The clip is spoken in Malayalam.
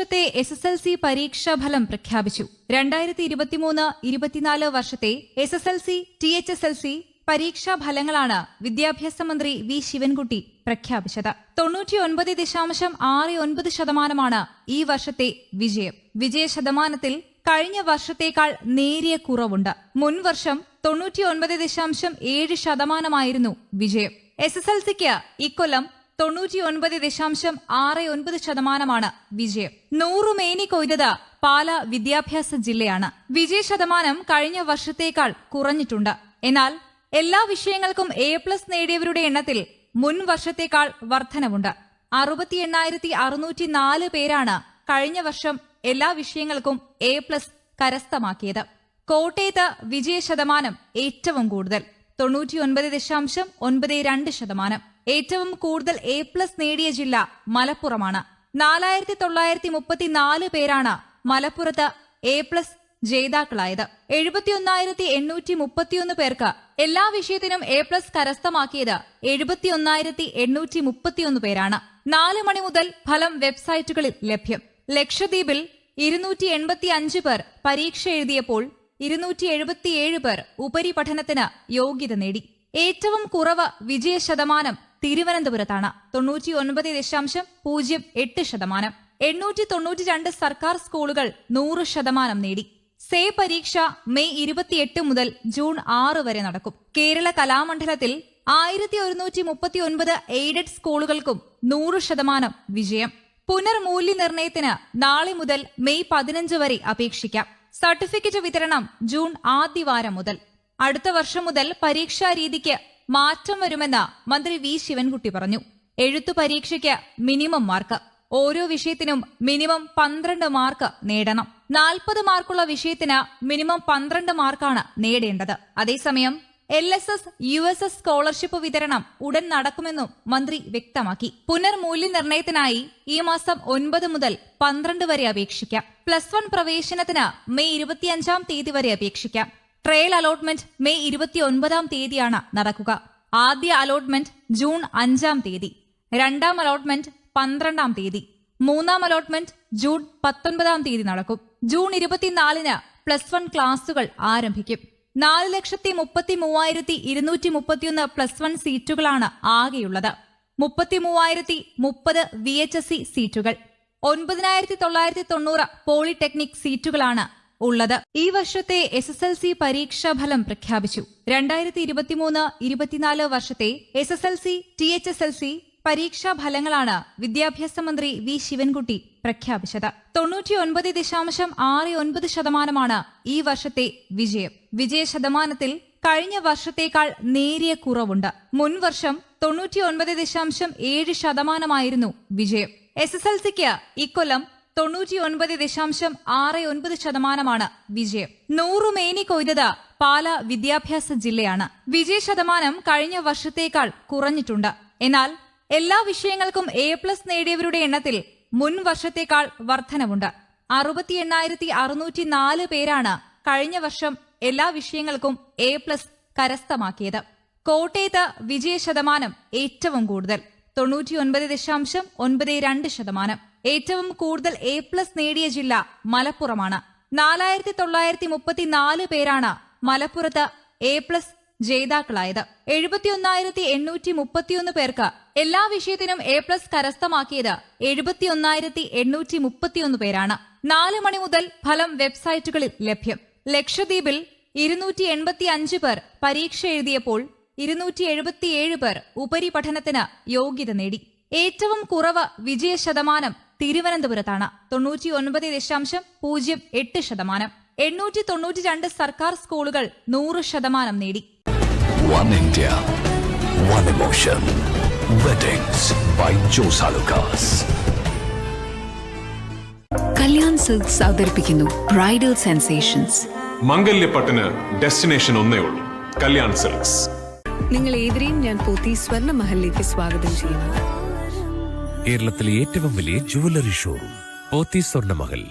വർഷത്തെ എസ് എസ് എൽ സി പരീക്ഷാ ഫലം പ്രഖ്യാപിച്ചു. രണ്ടായിരത്തി ഇരുപത്തിമൂന്ന് ഇരുപത്തിനാല് വർഷത്തെ S S L C T H S L C പരീക്ഷാ ഫലങ്ങളാണ് വിദ്യാഭ്യാസ മന്ത്രി വി ശിവൻകുട്ടി പ്രഖ്യാപിച്ചത്. തൊണ്ണൂറ്റിയൊൻപത് ദശാംശം ആറ് ഒൻപത് ശതമാനമാണ് ഈ വർഷത്തെ വിജയം. വിജയ ശതമാനത്തിൽ കഴിഞ്ഞ വർഷത്തേക്കാൾ നേരിയ കുറവുണ്ട്. മുൻ വർഷം തൊണ്ണൂറ്റിയൊൻപത് ദശാംശം ഏഴ് ശതമാനമായിരുന്നു വിജയം. എസ് എസ് എൽ സിക്ക് ഇക്കൊല്ലം തൊണ്ണൂറ്റിയൊൻപത് ദശാംശം ആറ് ഒൻപത് ശതമാനമാണ് വിജയം. നൂറുമേനി കൊയ്തത് പാല വിദ്യാഭ്യാസ ജില്ലയാണ്. വിജയ ശതമാനം കഴിഞ്ഞ വർഷത്തേക്കാൾ കുറഞ്ഞിട്ടുണ്ട്. എന്നാൽ എല്ലാ വിഷയങ്ങൾക്കും എ പ്ലസ് നേടിയവരുടെ എണ്ണത്തിൽ മുൻ വർഷത്തേക്കാൾ വർധനവുണ്ട്. അറുപത്തി എണ്ണായിരത്തി അറുന്നൂറ്റി നാല് പേരാണ് കഴിഞ്ഞ വർഷം എല്ലാ വിഷയങ്ങൾക്കും എ പ്ലസ് കരസ്ഥമാക്കിയത്. കോട്ടയത്ത് വിജയ ശതമാനം ഏറ്റവും കൂടുതൽ. തൊണ്ണൂറ്റിയൊൻപത് ദശാംശം ഒൻപത് രണ്ട് ശതമാനം. ഏറ്റവും കൂടുതൽ എ പ്ലസ് നേടിയ ജില്ല മലപ്പുറമാണ്. നാലായിരത്തി തൊള്ളായിരത്തി മുപ്പത്തിനാല് പേരാണ് മലപ്പുറത്ത് എ പ്ലസ് ജേതാക്കളായത്. എഴുപത്തിയൊന്നായിരത്തി എണ്ണൂറ്റി മുപ്പത്തിയൊന്ന് പേർക്ക് എല്ലാ വിഷയത്തിനും എ പ്ലസ് കരസ്ഥമാക്കിയത് എഴുപത്തിയൊന്നായിരത്തി എണ്ണൂറ്റി മുപ്പത്തിയൊന്ന് പേരാണ്. നാല് മണി മുതൽ ഫലം വെബ്സൈറ്റുകളിൽ ലഭ്യം. ലക്ഷദ്വീപിൽ ഇരുന്നൂറ്റി എൺപത്തി അഞ്ച് പേർ പരീക്ഷ എഴുതിയപ്പോൾ ഇരുന്നൂറ്റി എഴുപത്തിയേഴ് പേർ ഉപരിപഠനത്തിന് യോഗ്യത നേടി. ഏറ്റവും കുറവ് വിജയ ശതമാനം തിരുവനന്തപുരത്താണ്. തൊണ്ണൂറ്റി ഒൻപത് ദശാംശം പൂജ്യം എട്ട് ശതമാനം. എണ്ണൂറ്റി തൊണ്ണൂറ്റി രണ്ട് സർക്കാർ സ്കൂളുകൾ നൂറ് ശതമാനം നേടി. സേ പരീക്ഷ മെയ് ഇരുപത്തിയെട്ട് മുതൽ ജൂൺ ആറ് വരെ നടക്കും. കേരള കലാമണ്ഡലത്തിൽ ആയിരത്തി ഒരുന്നൂറ്റി മുപ്പത്തി ഒൻപത് എയ്ഡഡ് സ്കൂളുകൾക്കും നൂറ് ശതമാനം വിജയം. പുനർമൂല്യനിർണയത്തിന് നാളെ മുതൽ മെയ് പതിനഞ്ച് വരെ അപേക്ഷിക്കാം. സർട്ടിഫിക്കറ്റ് വിതരണം ജൂൺ ആദ്യവാരം മുതൽ. അടുത്ത വർഷം മുതൽ പരീക്ഷാ രീതിക്ക് മാറ്റം വരുമെന്ന് മന്ത്രി വി. ശിവൻകുട്ടി പറഞ്ഞു. എഴുത്തു പരീക്ഷയ്ക്ക് മിനിമം മാർക്ക്. ഓരോ വിഷയത്തിനും മിനിമം പന്ത്രണ്ട് മാർക്ക് നേടണം. നാൽപ്പത് മാർക്കുള്ള വിഷയത്തിന് മിനിമം പന്ത്രണ്ട് മാർക്കാണ് നേടേണ്ടത്. അതേസമയം L S S U S S scholarship വിതരണം ഉടൻ നടക്കുമെന്നും മന്ത്രി വ്യക്തമാക്കി. പുനർമൂല്യനിർണയത്തിനായി ഈ മാസം ഒൻപത് മുതൽ പന്ത്രണ്ട് വരെ അപേക്ഷിക്കാം. പ്ലസ് വൺ പ്രവേശനത്തിന് മെയ് ഇരുപത്തിയഞ്ചാം തീയതി വരെ അപേക്ഷിക്കാം. ട്രയൽ അലോട്ട്മെന്റ് മെയ് ഇരുപത്തിയൊൻപതാം തീയതിയാണ് നടക്കുക. ആദ്യ അലോട്ട്മെന്റ് ജൂൺ അഞ്ചാം തീയതി. രണ്ടാം അലോട്ട്മെന്റ് പന്ത്രണ്ടാം തീയതി. മൂന്നാം അലോട്ട്മെന്റ് ജൂൺ പത്തൊൻപതാം തീയതി നടക്കും. ജൂൺ ഇരുപത്തിനാലിന് പ്ലസ് വൺ ക്ലാസുകൾ ആരംഭിക്കും. നാല് ലക്ഷത്തി മുപ്പത്തി മൂവായിരത്തി ഇരുന്നൂറ്റി മുപ്പത്തിയൊന്ന് പ്ലസ് വൺ സീറ്റുകളാണ് ആകെയുള്ളത്. മുപ്പത്തി മൂവായിരത്തി മുപ്പത് വി എച്ച് എസ് സി സീറ്റുകൾ. ഒൻപതിനായിരത്തി തൊള്ളായിരത്തി തൊണ്ണൂറ് പോളിടെക്നിക് സീറ്റുകളാണ് ഉള്ളത്. ഈ വർഷത്തെ എസ് എസ് എൽ സി പരീക്ഷാ ഫലം പ്രഖ്യാപിച്ചു. രണ്ടായിരത്തി ഇരുപത്തിമൂന്ന് ഇരുപത്തിനാല് വർഷത്തെ S S L C T H S L C പരീക്ഷാ ഫലങ്ങളാണ് വിദ്യാഭ്യാസ മന്ത്രി വി ശിവൻകുട്ടി പ്രഖ്യാപിച്ചത്. തൊണ്ണൂറ്റിയൊൻപത് ദശാംശം ആറ് ഒൻപത് ശതമാനമാണ് ഈ വർഷത്തെ വിജയം. വിജയ ശതമാനത്തിൽ കഴിഞ്ഞ വർഷത്തേക്കാൾ നേരിയ കുറവുണ്ട്. മുൻവർഷം തൊണ്ണൂറ്റിയൊൻപത് ദശാംശം ഏഴ് ശതമാനമായിരുന്നു വിജയം. എസ് എസ് എൽ സിക്ക് ഇക്കൊല്ലം തൊണ്ണൂറ്റിയൊൻപത് ദശാംശം ആറ് ഒൻപത് ശതമാനമാണ് വിജയം. നൂറുമേനി കൊയ്തത് പാല വിദ്യാഭ്യാസ ജില്ലയാണ്. വിജയ ശതമാനം കഴിഞ്ഞ വർഷത്തേക്കാൾ കുറഞ്ഞിട്ടുണ്ട്. എന്നാൽ എല്ലാ വിഷയങ്ങൾക്കും എ പ്ലസ് നേടിയവരുടെ എണ്ണത്തിൽ മുൻ വർഷത്തേക്കാൾ വർധനവുണ്ട്. അറുപത്തി എണ്ണായിരത്തി അറുന്നൂറ്റി നാല് പേരാണ് കഴിഞ്ഞ വർഷം എല്ലാ വിഷയങ്ങൾക്കും എ പ്ലസ് കരസ്ഥമാക്കിയത്. കോട്ടയത്ത് വിജയ ശതമാനം ഏറ്റവും കൂടുതൽ. തൊണ്ണൂറ്റിയൊൻപത് ദശാംശം ഒൻപത് രണ്ട് ശതമാനം. ഏറ്റവും കൂടുതൽ എ പ്ലസ് നേടിയ ജില്ല മലപ്പുറമാണ്. നാലായിരത്തി തൊള്ളായിരത്തി മുപ്പത്തിനാല് പേരാണ് മലപ്പുറത്ത് എ പ്ലസ് ജേതാക്കളായത്. എഴുപത്തിയൊന്നായിരത്തി എണ്ണൂറ്റി മുപ്പത്തിയൊന്ന് പേർക്ക് എല്ലാ വിഷയത്തിനും എ പ്ലസ് കരസ്ഥമാക്കിയത് എഴുപത്തിയൊന്നായിരത്തി എണ്ണൂറ്റി മുപ്പത്തിയൊന്ന് പേരാണ്. നാല് മണി മുതൽ ഫലം വെബ്സൈറ്റുകളിൽ ലഭ്യം. ലക്ഷദ്വീപിൽ ഇരുന്നൂറ്റി എൺപത്തി അഞ്ച് പേർ പരീക്ഷ എഴുതിയപ്പോൾ ഇരുന്നൂറ്റി എഴുപത്തിയേഴ് പേർ ഉപരിപഠനത്തിന് യോഗ്യത നേടി. ഏറ്റവും കുറവ് വിജയ ശതമാനം തിരുവനന്തപുരത്താണ്. തൊണ്ണൂറ്റി ഒൻപത് ദശാംശം പൂജ്യം എട്ട് ശതമാനം. എണ്ണൂറ്റി തൊണ്ണൂറ്റി രണ്ട് സർക്കാർ സ്കൂളുകൾ നൂറ് ശതമാനം നേടി. One India one emotion. Weddings by Lucas. Kalyan Silks അവതരിപ്പിക്കുന്നു ബ്രൈഡൽ സെൻസേഷൻസ്. മംഗല്യപ്പട്ടിന് ഡെസ്റ്റിനേഷൻ ഒന്നേ ഉള്ളൂ. കല്യാൺ സിൽക്സ്. നിങ്ങൾ ഏതിരെയും ഞാൻ പോത്തി സ്വർണ മഹലിലേക്ക് സ്വാഗതം ചെയ്യുന്നു. കേരളത്തിലെ ഏറ്റവും വലിയ ജുവലറി ഷോറൂം പോത്തി സ്വർണമഹൽ.